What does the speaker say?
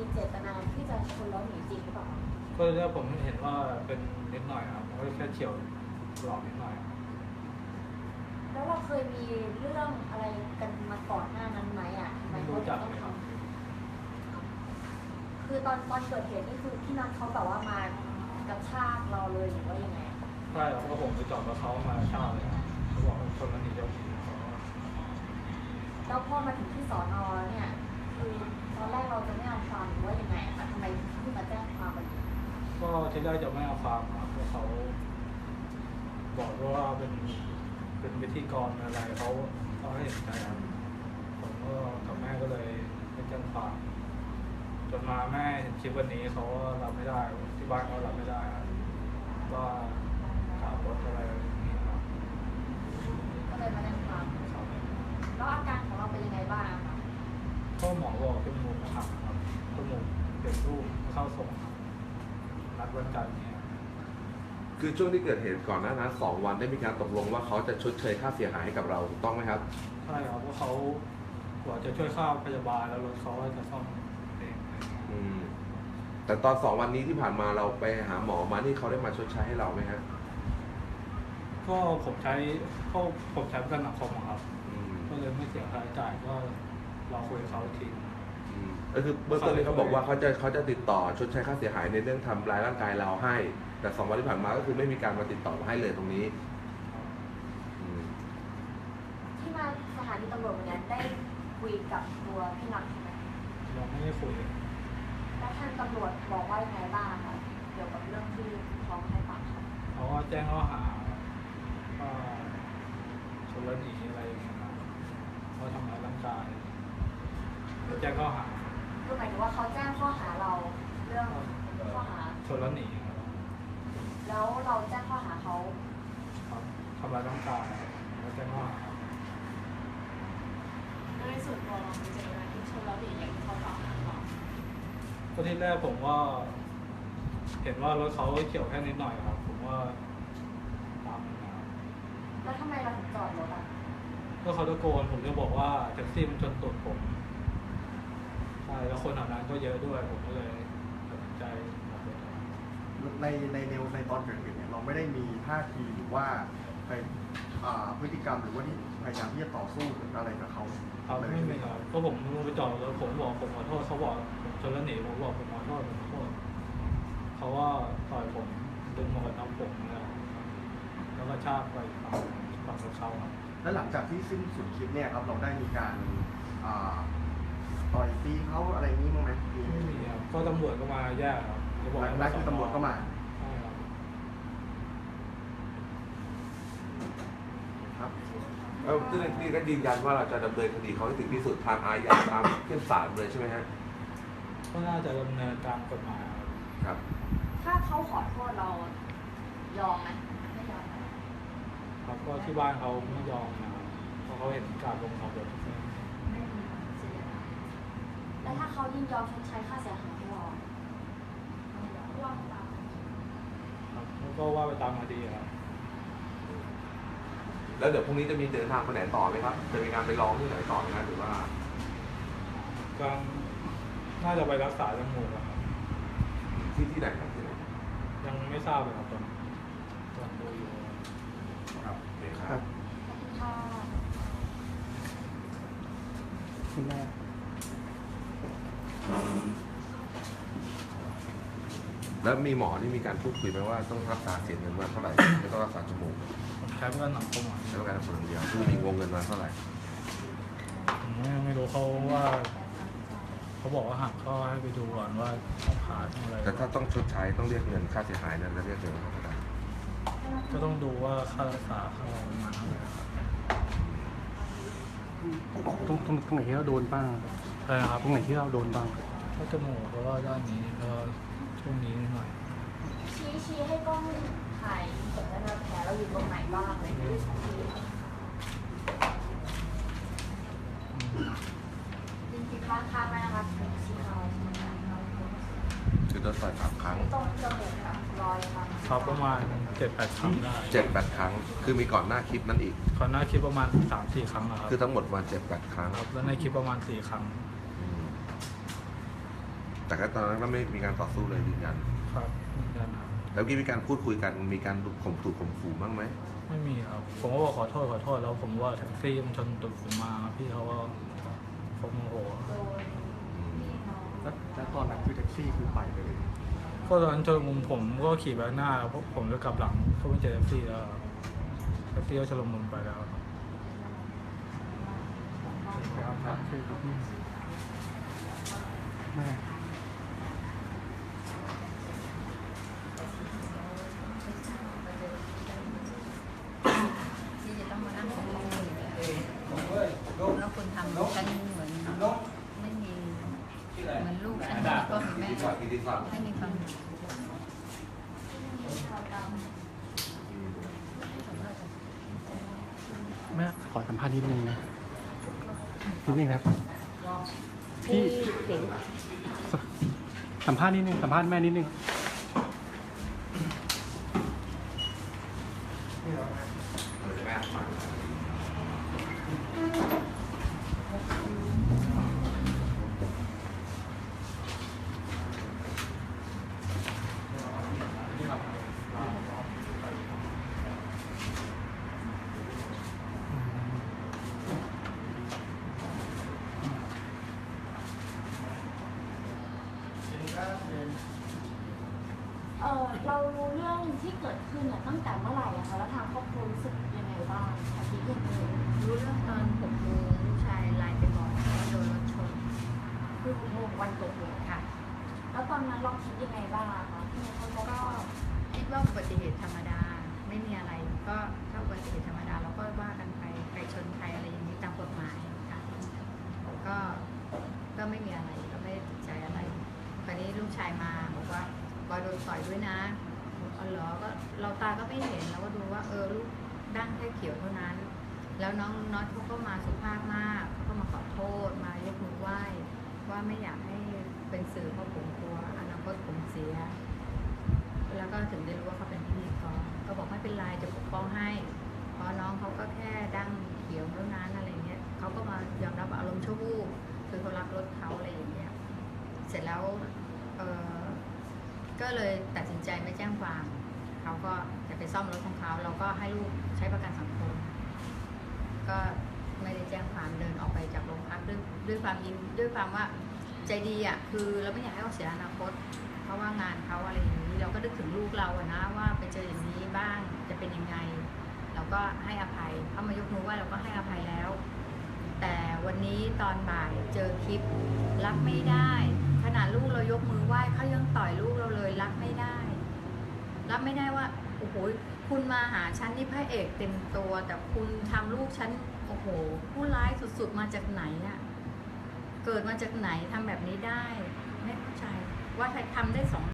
มีเจตนาที่จะชนแล้วหนีจริงหรือเปล่าคะก็เรื่องผมเห็นว่าเป็นนิดหน่อยครับก็แค่เฉียวหลอกนิดหน่อยครับแล้วเราเคยมีเรื่องอะไรกันมาก่อนหน้านั้นไหมอะทำไมไม่เขารู้ถึจักงต้อเลงยทครับำคือตอนตอนเกิดเหตุนี่คือพี่นัทเขาแบบว่ามากระชากเราเลยหรือว่ายังไงอะใช่ครับก็ผมไปจอดกับเขามาเช่าเลยครับเขาบอกว่าชนแล้วหนีเจ้าหนีเขาก็แล้วพอมาถึงที่สอนอเนี่ย ที่แรกจะไม่เอาความครับเพราะเขาบอกว่าเป็นเป็นวิธีกรอะไรเขาเขาให้เห็นใจครับผมก็กับแม่ก็เลยไปแจ้งความจนมาแม่เห็นคลิปวันนี้เขาก็รับไม่ได้ที่บ้านเขารับไม่ได้ครับว่าขับรถอะไรอย่างนี้ครับก็เลยมาแจ้งความแล้วอาการของเราเป็นยังไงบ้างอะคะก็หมอบอกจมูกหักครับจมูกเป็นรูปเข้าทรงครับ นัดวันจันทร์เนี่ยคือช่วงที่เกิดเหตุก่อนหน้านั้นสองวันได้มีการตกลงว่าเขาจะชดเชยค่าเสียหายให้กับเราถูกต้องไหมครับ ใช่ครับเพราะเขาบอกจะช่วยค่าพยาบาลแล้วรถเขาก็จะซ่อมเองอืม แต่ตอนสองวันนี้ที่ผ่านมาเราไปหาหมอมานี่เขาได้มาชดใช้ให้เราไหมฮะก็ผมใช้ก็ผมใช้ประกันสังคมอะครับ อืมก็เลยไม่เสียค่าใช้จ่ายก็เราคุยกับเขาอีกทีอืม ก็คือเบื้องต้นนี้เขาบอกว่าเขาจะเขาจะติดต่อชดใช้ค่าเสียหายในเรื่องทำร้ายร่างกายเราให้ แต่สองวันที่ผ่านมาก็คือไม่มีการมาติดต่อมาให้เลยตรงนี้อืมที่มาสถานีตำรวจวันนี้ได้คุยกับตัวพี่นัทใช่ไหมเราไม่ได้คุยแล้วทางตำรวจบอกว่ายังไงบ้างคะเกี่ยวกับเรื่องที่เขาให้ปากคำเขาก็แจ้งข้อหาว่าชนแล้วหนีอะไรอย่างเงี้ยครับว่าทำร้ายร่างกายแล้วแจ้งข้อหา คือหมายถึงว่าเขาแจ้งข้อหาเราเรื่องข้อหา ชนแล้วหนีครับแล้วเราแจ้งข้อหาเขาครับทำร้ายร่างกายแล้วแจ้งข้อหาโดยส่วนตัวเรามีเจตนาที่ชนแล้วหนีอย่างที่เขากล่าวหาเราก็ที่แรกผมว่า เห็นว่ารถเขาเฉียวแค่นิดหน่อยครับ ผมว่าตามนะครับแล้วทำไมเราถึงจอดรถอะก็เขาตะโกนผมจะบอกว่าแท็กซี่มันชนตูดผมใช่แล้วคนแถวนั้นก็เยอะด้วย ผมก็เลยตัดสินใจขับรถออกในในในในตอนเกิดเหตุเนี่ยเราไม่ได้มีท่าทีหรือว่าไปอ่าพฤติกรรมหรือว่าที่พยายามที่จะต่อสู้หรืออะไรกับเขาครับเลยไม่มีครับก็ผมลงไปจอดแล้วผมบอกผมขอโทษเขาบอกผมชนแล้วหนีผมบอกผมขอโทษผมขอโทษเขาว่าต่อยผมดึงหมวกกันน็อกผมแล้วแล้วก็ชากไปฝั่งฝั่งรถเขาครับและหลังจากที่สิ้นสุดคลิปเนี่ยครับเราได้มีการอ่า ต่อยตีเขาอะไรนี้มั้างไหมมีไม่มีครับก็ตำรวจก็มาแยกครับเขาบอกหลังให้จากนั้นคือตำรวจก็มาใช่ครับ ครับแล้วเจ้าหน้าที่ก็ยืนยันว่าเราจะดำเนินคดีเขาให้ถึงที่สุดทางอาญาตามขึ้นศาลเลยใช่ไหมฮะก็น่าจะดำเนินตามกฎหมายครับครับ ถ้าเขาขอโทษเรายอมไหมไม่ยอมไหม ครับก็ที่บ้านเขาไม่ยอมนะครับเพราะเขาเห็นการลงขับรถไม่มีเสียดาย แล้วถ้าเขายินยอมชดใช้ค่าเสียหายให้เราว่าตามครับแล้วก็ว่าไปตามคดีครับ แล้วเดี๋ยวพรุ่งนี้จะมีเดินทางไปไหนต่อไหมครับ จะมีการไปร้องที่ไหนต่อไหมครับหรือว่าก็น่าจะไปรักษาจมูกอะครับที่ที่ไหนครับที่ไหนยังไม่ทราบเลยครับตอนตอนดูอยู่ครับโอเคคครัรับบค่ะคุณแม่ แล้วมีหมอที่มีการพูดคุยไหมว่าต้องรักษาเสียเงินมาเท่าไหร่ไม่ต้องรักษาจมูกผมใช้เพื่อนหนังผมอะใช้ประกันสังคมเดียวคือมีวงเงินมาเท่าไหร่ผมไม่ไม่รู้เขาว่า เขาบอกว่าหักก็ให้ไปดูก่อนว่าต้องผ่าต้องอะไรแต่ถ้าต้องชดใช้ต้องเรียกเงินค่าเสียหายนั้นจะเรียกเงินเท่าไหร่ก็ต้องดูว่าค่ารักษาเขาประมาณเท่าไหร่ครับตรงตรงตรงไหนที่เราโดนบ้างใช่ครับตรงไหนที่เราโดนบ้างก็จมูกแล้วก็ด้านนี้แล้วก็ ช่วงนี้นิดหน่อย ชี้ชี้ให้กล้องถ่ายเห็นว่าแผลเราอยู่ตรงไหนบ้างเลยชี้จริงๆข้างข้างๆไหมนะคะชี้เขาใช่ไหมคะคือโดนต่อยสามครั้งตรงจมูกกับรอยฟันครับประมาณเจ็ดแปดครั้งได้เจ็ดแปดครั้ง คือมีก่อนหน้าคลิปนั้นอีกก่อนหน้าคลิปประมาณสามสี่ครั้งนะครับคือทั้งหมดประมาณเจ็ดแปดครั้ง ครับแล้วในคลิปประมาณสี่ครั้งอืม แต่ก็ตอนนั้นก็ไม่มีการต่อสู้เลยยืนยัน ครับยืนยันครับแล้วเมื่อกี้มีการพูดคุยกันมีการข่มขู่ข่มขู่บ้างไหมไม่มีครับ ผมก็บอกขอโทษขอโทษแล้วผมว่าแท็กซี่มันชนตุดผมมาพี่เขาก็เขาโมโหโดนพี่น้องแล้วแล้วตอนนั้นคือแท็กซี่คือไปเลย ก็ตอนนั้นชนมุมผมก็ขี่ไปข้างหน้าแล้วผมจะกลับหลังก็ไม่เจอแท็กซี่แล้วแท็กซี่ก็ชนมุมไปแล้วครับแม่ ที่จะต้องมานั่งของคุณแล้วคุณทำกันเหมือนไม่มีเห มือนลูกฉันมีพ่อมีแม่ไม่มีความแม่ขอสัมภาษณ์นิดนึงนะนิดนึงครับพี่สัมภาษณ์นิดนึงสัมภาษณ์แม่นิดนึง เออเรารู้เรื่องที่เกิดขึ้นเนี่ยตั้งแต่เมื่อไหร่อะคะแล้วทางครอบครัวรู้สึกยังไงบ้างคะที่เกิดขึ้นรู้เรื่องตอนหกโมงลูกชายไลน์ไปบอกว่าโดนรถชนคือโมงวันเกิดเหตุค่ะ แล้วตอนนั้นเราคิดยังไงบ้างอะคะที่เขาบอกก็คิดว่าอุบัติเหตุธรรมดาไม่มีอะไร ก็ถ้าอุบัติเหตุธรรมดาเราก็ว่ากันไปใครชนใครอะไรอย่างนี้ตามกฎหมายค่ะก็ก็ไม่มีอะไรก็ไม่ได้ติดใจอะไร คราวนี้ลูกชายมาบอกว่า บอยโดนต่อยด้วยนะอ๋อเหรอก็เราตาก็ไม่เห็นเราก็ดูว่าเออลูกดั้งแค่เขียวเท่านั้น แล้วน้องน็อตเขาก็มาสุภาพมากเขาก็มาขอโทษมายกมือไหว้ว่าไม่อยากให้เป็นสื่อเพราะผมกลัวอนาคตผมเสีย แล้วก็ถึงได้รู้ว่าเขาเป็นพิธีกรก็บอกไม่เป็นไรจะปกป้องให้เพราะน้องเขาก็แค่ดั้งเขียวเท่านั้นอะไรเงี้ยเขาก็มายอมรับอารมณ์ชั่ววูบคือเขารักรถเขาอะไรอย่างเงี้ยเสร็จแล้วเออ ก็เลยตัดสินใจไม่แจ้งความ เขาก็จะไปซ่อมรถของเขา เราก็ให้ลูกใช้ประกันสังคม ก็ไม่ได้แจ้งความเดินออกไปจากโรงพักด้วยด้วยความยินด้วยความว่าใจดีอะคือเราไม่อยากให้เขาเสียอนาคต เพราะว่างานเขาอะไรอย่างนี้ เราก็นึกถึงลูกเราอะนะว่าไปเจออย่างนี้บ้างจะเป็นยังไง เราก็ให้อภัยเขามายกมือไหว้เราก็ให้อภัยแล้ว แต่วันนี้ตอนบ่ายเจอคลิปรับไม่ได้ ขนาดลูกเรายกมือไหว้เขายังต่อยลูกเราเลยรับไม่ได้ รับไม่ได้ว่าโอ้โหคุณมาหาฉันนี่พระเอกเต็มตัว แต่คุณทำลูกฉันโอ้โหผู้ร้ายสุดๆมาจากไหนอะเกิดมาจากไหนทำแบบนี้ได้ ไม่เข้าใจว่าใครทำได้สอง